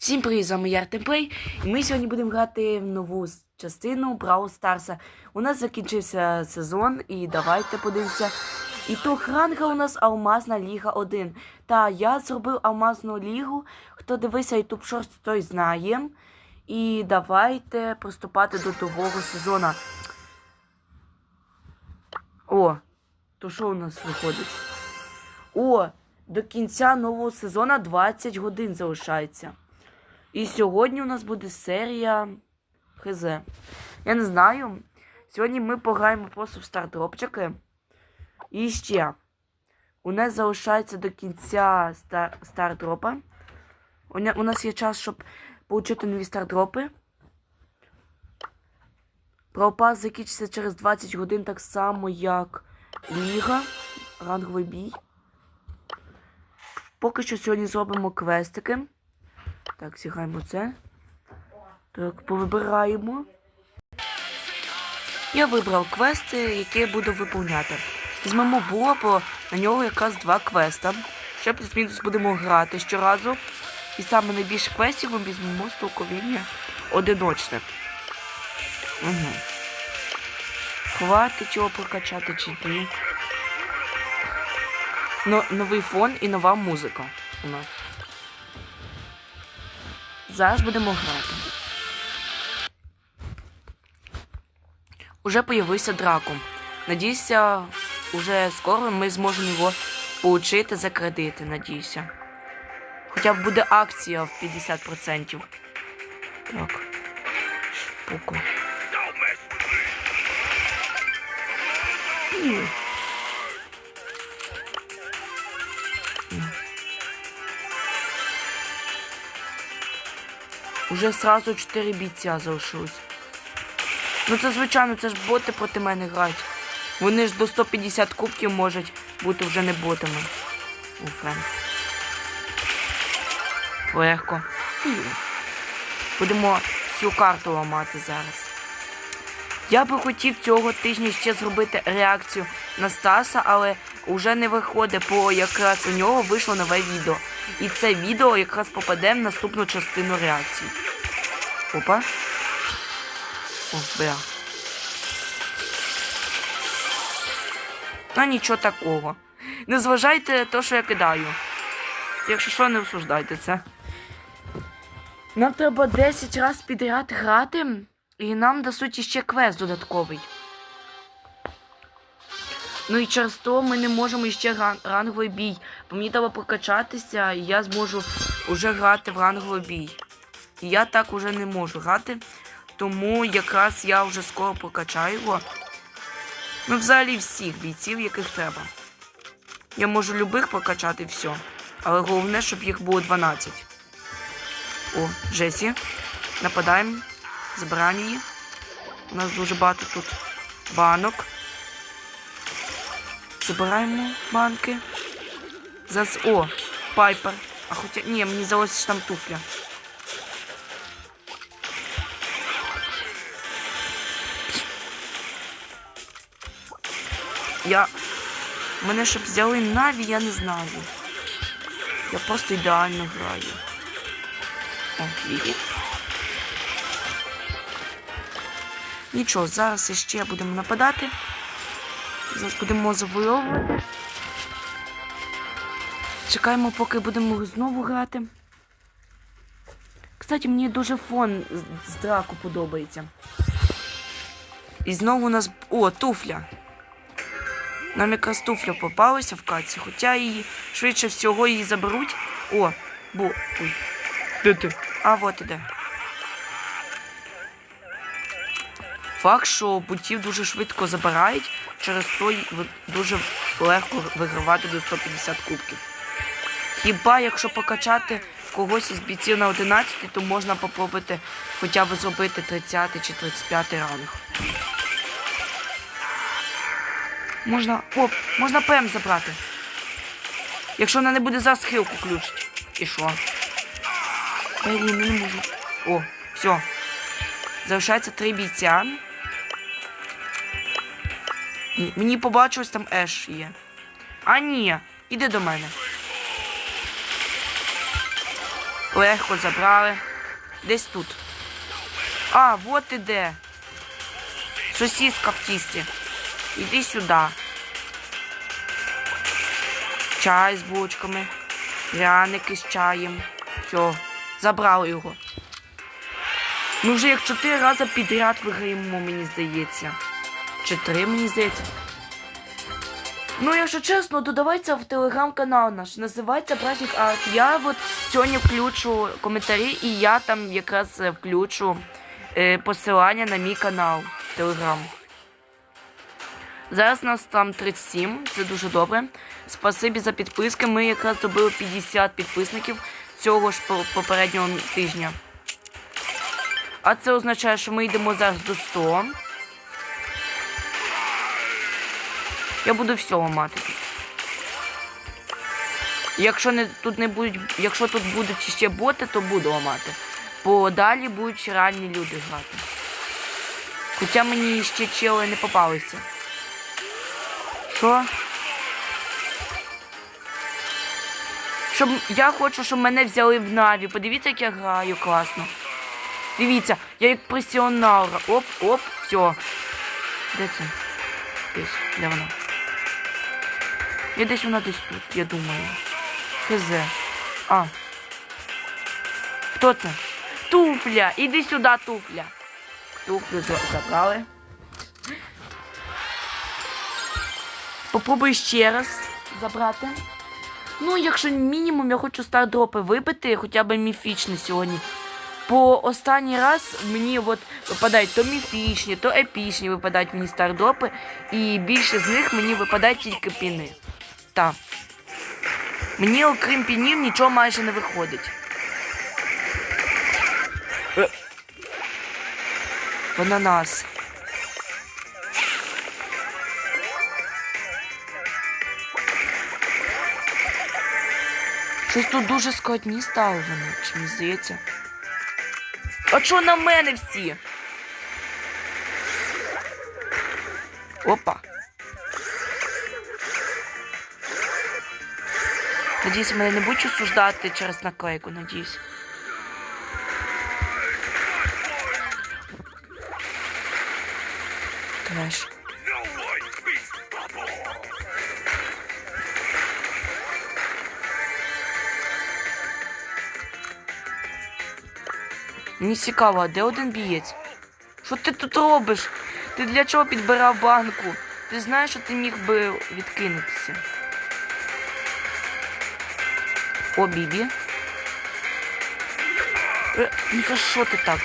Всім привіт, з вами я Артемплей, і ми сьогодні будемо грати в нову частину Браwl Старса. У нас закінчився сезон, і давайте подивимося. І то ранга у нас Алмазна Ліга 1. Та я зробив Алмазну лігу. Хто дивився YouTube Shorts, той знає. І давайте приступати до нового сезону. О, то що у нас виходить? О, до кінця нового сезону 20 годин залишається. І сьогодні у нас буде серія ХЗ. Я не знаю. Сьогодні ми пограємо просто в стартропчики. І ще. У нас залишається до кінця стар стартропа. У, нас є час, щоб отримати нові стартропи. Пропас закінчиться через 20 годин так само, як Ліга. Ранговий бій. Поки що сьогодні зробимо квестики. Так, зіграємо це. Так, повибираємо. Я вибрав квести, які я буду виповняти. Візьмемо Бобо, на нього якраз два квеста. Ще плюс-мінус будемо грати щоразу. І саме найбільше квестів ми візьмемо столковіння одиночне. Угу. Хватить його прокачати чи ні. Но, новий фон і нова музика у нас. Зараз будемо грати. Уже появився Драко. Надіюся, уже скоро ми зможемо його получити за кредити, надіюся. Хоча б буде акція в 50%. Так. Поко. Ні. Уже сразу 4 бійця залишилось. Ну це звичайно, це ж боти проти мене грають. Вони ж до 150 кубків можуть бути вже не ботами. У Френк. Легко. Будемо всю карту ламати зараз. Я би хотів цього тижня ще зробити реакцію на Стаса, але вже не виходить, бо якраз у нього вийшло нове відео. І це відео якраз попаде в наступну частину реакції. Опа. О, бля. Ну нічого такого. Не зважайте те, що я кидаю. Якщо що, не осуждайте це. Нам треба 10 разів підряд грати, і нам дасуть ще квест додатковий. Ну і через то ми не можемо ще ран- ранговий бій. Бо мені треба прокачатися, і я зможу вже грати в ранговий бій. Я так уже не можу грати. Тому якраз я вже скоро прокачаю його. Ну, взагалі всіх бійців, яких треба. Я можу любих прокачати все. Але головне, щоб їх було 12. О, Джесі. Нападаємо. Забираємо її. У нас дуже багато тут банок. Забираємо банки. Зараз. О, пайпер. А хоча. Ні, мені здалося, там туфля. Я. Мене щоб взяли Наві, я не знаю. Я просто ідеально граю. О, Вігі. Нічого, зараз ще будемо нападати. Зараз будемо завойовувати. Чекаємо, поки будемо знову грати. Кстати, мені дуже фон з драку подобається. І знову у нас. О, туфля. Нам якраз туфля попалася в каці, хоча її швидше всього її заберуть. О, бо. Ой. Де ти? А, от іде. Факт, що бутів дуже швидко забирають, через то дуже легко вигравати до 150 кубків. Хіба якщо покачати когось із бійців на 11, то можна попробувати хоча б зробити 30 чи 35 ранг. Можна. О, можна ПМ забрати. Якщо вона не буде зараз хилку включить. І що? Блін, ну не можу. О, все. Залишається три бійця. Ні, Мені побачилось там Еш є. А ні, іди до мене. Легко забрали. Десь тут. А, вот іде. Сосиска в тісті. Іди сюди. Чай з булочками. Пряники з чаєм. Все, забрали його. Ми вже як чотири рази підряд виграємо, мені здається. Чи три, мені здається. Ну, якщо чесно, додавайте в телеграм-канал наш. Називається Праздник Арт. Я от сьогодні включу коментарі, і я там якраз е, включу е, посилання на мій канал в Телеграм. Зараз нас там 37, це дуже добре. Спасибі за підписки. Ми якраз зробили 50 підписників цього ж попереднього тижня. А це означає, що ми йдемо зараз до 100. Я буду все ламати тут. Якщо не тут не будуть, якщо тут будуть ще боти, то буду ламати. Бо далі будуть реальні люди грати. Хоча мені ще чели не попалися. Що? Щоб я хочу, щоб мене взяли в Наві. Подивіться, як я граю класно. Дивіться, я як професіонал. Оп, оп, все. Де це? Десь, де вона? Я десь вона десь тут, я думаю. Хз. А. Хто це? Туфля! Іди сюди, туфля. Туфлю забрали. Попробуй ще раз забрати. Ну, якщо мінімум я хочу стардропи вибити, хоча б міфічні сьогодні. По останній раз мені от випадають то міфічні, то епічні випадають мені стардропи, і більше з них мені випадають тільки піни. Так. Мені, окрім пінів, нічого майже не виходить. Е. Бананас. Щось тут дуже складні стали вони, чи мені здається. А чого на мене всі? Опа. Надіюсь, мене не будуть осуждати через наклейку, надіюсь. Треш. Мені цікаво, а де один бієць? Що ти тут робиш? Ти для чого підбирав банку? Ти знаєш, що ти міг би відкинутися. О, Бібі. Е, ну за що ти так?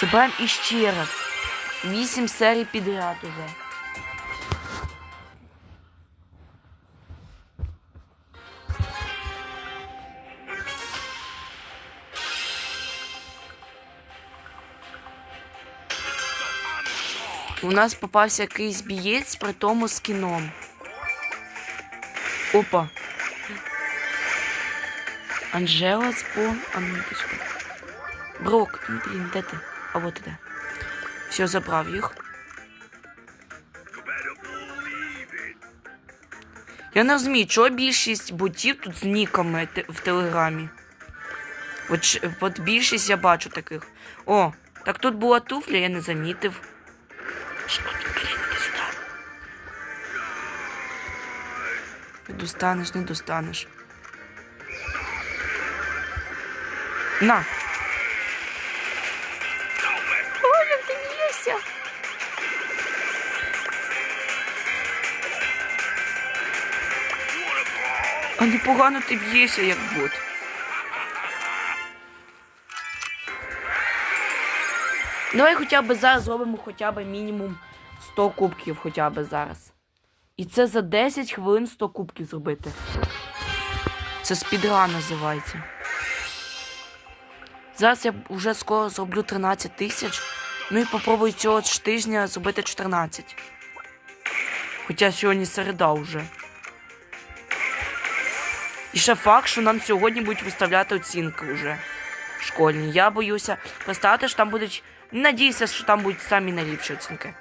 Забираємо іще раз. Вісім серій підряд уже. У нас попався якийсь бієць при тому з кіном. Опа. Анжела спо. А ну минуточку. Брок, ну де ти? А вот іде. Все, забрав їх. Я не розумію, чого більшість ботів тут з ніками в телеграмі. От, от більшість я бачу таких. О, так тут була туфля, я не замітив. Достанеш, не достанеш. На. Ой, як ти б'єшся. А непогано ти б'єшся, як бот. Давай хоча б зараз зробимо хоча б мінімум 100 кубків хоча б зараз. І це за 10 хвилин 100 кубків зробити. Це спідран називається. Зараз я вже скоро зроблю 13 тисяч. Ну і попробую цього ж тижня зробити 14. Хоча сьогодні середа вже. І ще факт, що нам сьогодні будуть виставляти оцінки вже школьні. Я боюся поставити, що там будуть. Надіюся, що там будуть самі найліпші оцінки.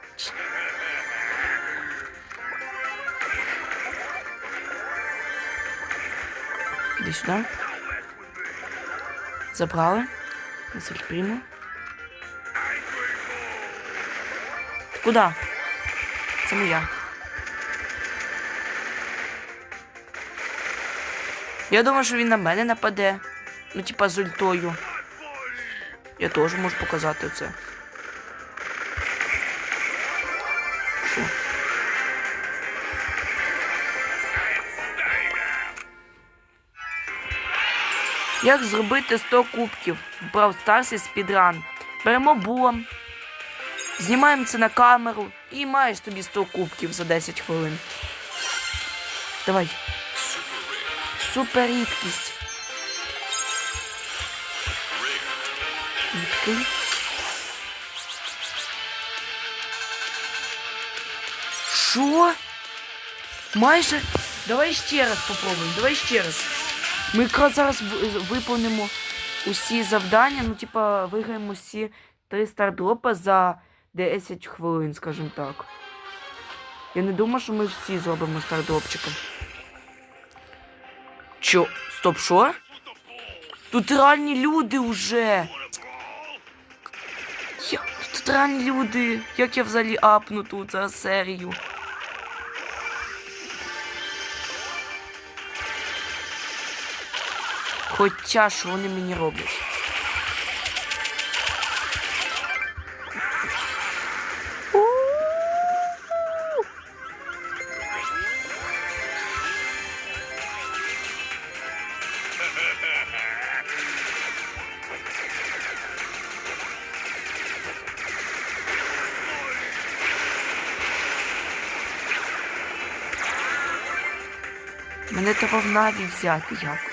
Іди сюди. Забрали. Василь прийму. Ти куди? Це моя. Я думаю, що він на мене нападе. Ну, типа з ультою. Я теж можу показати це. Як зробити 100 кубків в Brawl Stars спідран? Беремо булом, знімаємо це на камеру і маєш тобі 100 кубків за 10 хвилин. Давай. Супер рідкість. Рідкий. Що? Майже. Давай ще раз попробуємо, давай ще раз. Ми якраз зараз виповнимо усі завдання, ну, типа, виграємо всі три стардропа за 10 хвилин, скажімо так. Я не думаю, що ми всі зробимо стардропчиком. Чо? Стоп, що? Тут реальні люди уже. Я... Тут реальні люди. Як я взагалі апну тут за серію? Хоча що вони мені роблять? Мене треба в наві взяти якось.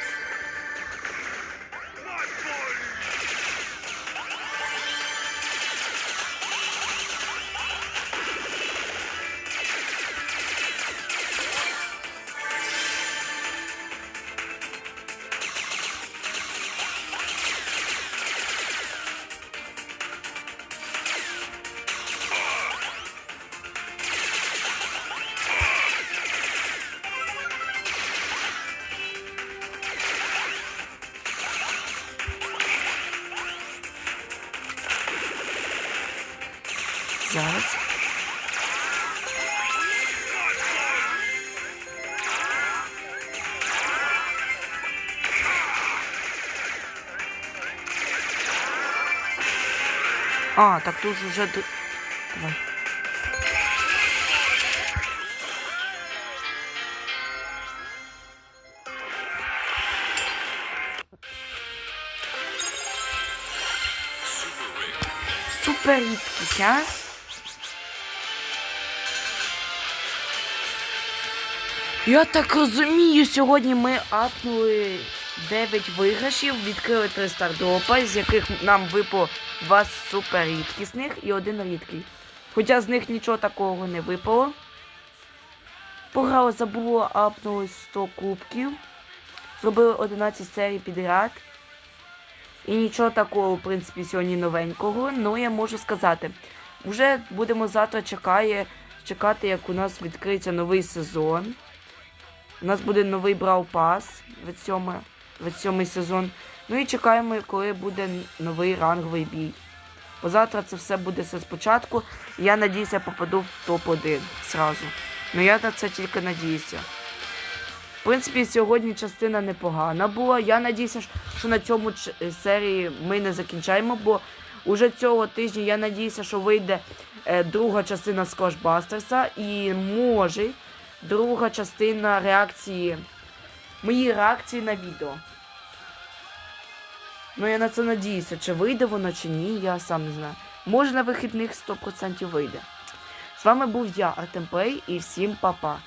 Зараз. А, так тут уже... д- Давай. Супер рідкість, а? Я так розумію, сьогодні ми апнули 9 виграшів, відкрили 3 стардропа, з яких нам випало 2 супер рідкісних і один рідкий. Хоча з них нічого такого не випало. Пограли забуло, апнули 100 кубків. Зробили 11 серій підряд. І нічого такого, в принципі, сьогодні новенького. Ну, я можу сказати. Вже будемо завтра чекає, чекати, як у нас відкриється новий сезон. У нас буде новий Брау Пас 27, 27 сезон. Ну і чекаємо, коли буде новий ранговий бій. Бо завтра це все буде все спочатку. І я надіюся, я попаду в топ-1 зразу. Ну я на це тільки надіюся. В принципі, сьогодні частина непогана була. Я надіюся, що на цьому серії ми не закінчаємо, бо уже цього тижня я надіюся, що вийде е, друга частина Скошбастерса і може друга частина реакції. Мої реакції на відео. Ну, я на це надіюся, чи вийде воно, чи ні, я сам не знаю. Може на вихідних 100% вийде. З вами був я, Артем Плей, і всім па-па.